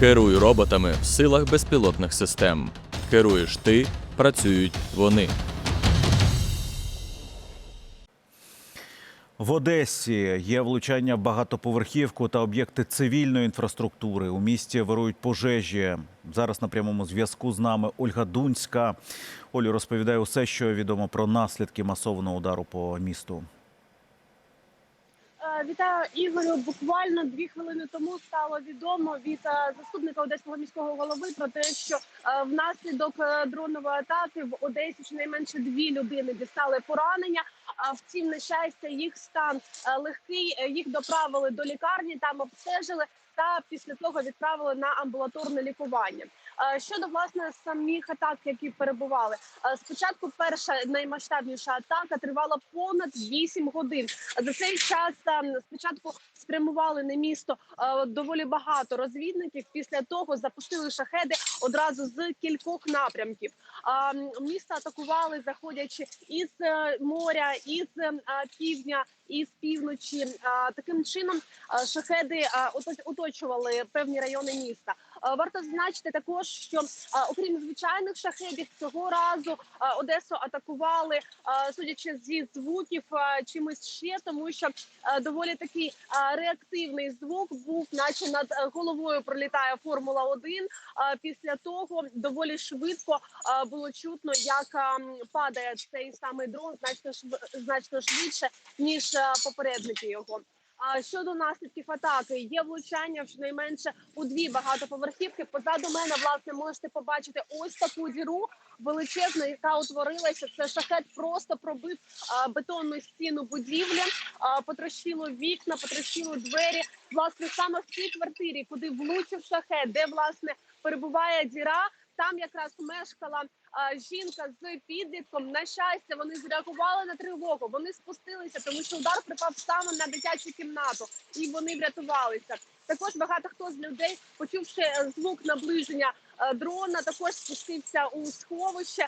Керуй роботами в силах безпілотних систем. Керуєш ти, працюють вони. В Одесі є влучання в багатоповерхівку та об'єкти цивільної інфраструктури. У місті вирують пожежі. Зараз на прямому зв'язку з нами Ольга Дунська. Олю розповідає усе, що відомо про наслідки масованого удару по місту. Вітаю Ігорю. Буквально дві хвилини тому стало відомо від е, заступника одеського міського голови про те, що е, внаслідок е, дронової атаки в Одесі щонайменше дві людини дістали поранення. А втім, нещастя, їх стан легкий. Їх доправили до лікарні, там обстежили та після того відправили на амбулаторне лікування. Е, Щодо власне самих атак, які перебували, Е, спочатку перша наймасштабніша атака тривала понад 8 годин. За цей час е, спочатку спрямували на місто доволі багато розвідників. Після того запустили шахеди одразу з кількох напрямків. Місто атакували, заходячи із моря, із півдня, із півночі. Таким чином шахеди е, ото- оточували певні райони міста. Е, Варто зазначити також, що е, окрім звичайних шахедів, цього разу е, Одесу атакували, судячи зі звуків, чимось ще, тому що доволі такий реактивний звук був, наче над головою пролітає Формула 1 А Після того доволі швидко було чутно, як падає цей самий дрон значно значно швидше ніж попередники його. А щодо наслідків атаки, є влучання щонайменше у дві багатоповерхівки. Позаду мене власне можете побачити ось таку діру величезну, яка утворилася. Це шахет просто пробив бетонну стіну будівлі, а, потрощило вікна, потрощило двері. Власне, саме в цій квартирі, куди влучив шахет, де власне перебуває діра. Там якраз мешкала жінка з підлітком. На щастя, вони зреагували на тривогу. Вони спустилися, тому що удар припав саме на дитячу кімнату, і вони врятувалися. Також багато хто з людей, почувши е, звук наближення е, дрона, також спустився у сховище, е,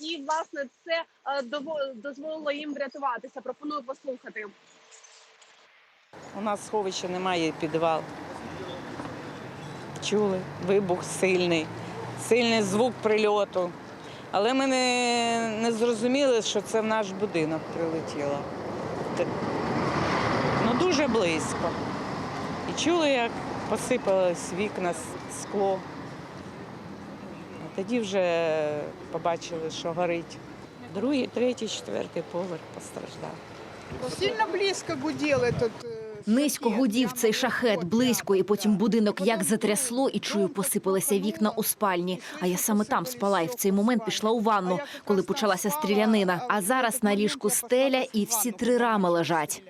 і власне це дозволило їм врятуватися. Пропоную послухати. У нас сховища немає підвал. Чули вибух сильний, сильний звук прильоту. Але ми не, не зрозуміли, що це в наш будинок прилетіло. Ну, дуже близько. І чули, як посипалось вікна, скло. А тоді вже побачили, що горить. Другий, третій, четвертий поверх постраждав. Сильно близко гудел этот э, Низько гудів цей шахет близько, і потім будинок як затрясло, і чую, посипалися вікна у спальні. А я саме там спала, і в цей момент пішла у ванну, коли почалася стрілянина. А зараз на ліжку стеля, і всі три рами лежать.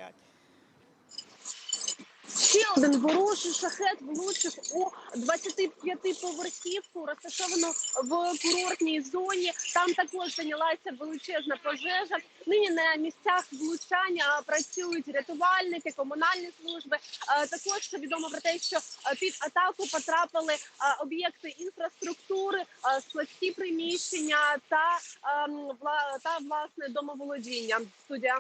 Ще один ворожий шахет влучив у 25-поверхівку, розташовану в курортній зоні. Там також зайнялася величезна пожежа. Нині на місцях влучання працюють рятувальники, комунальні служби. Е, Також відомо про те, що е, під атаку потрапили е, об'єкти інфраструктури, складські приміщення та ем, та власне домоволодіння. Студія.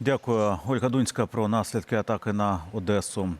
Дякую, Ольга Дунська, про наслідки атаки на Одесу.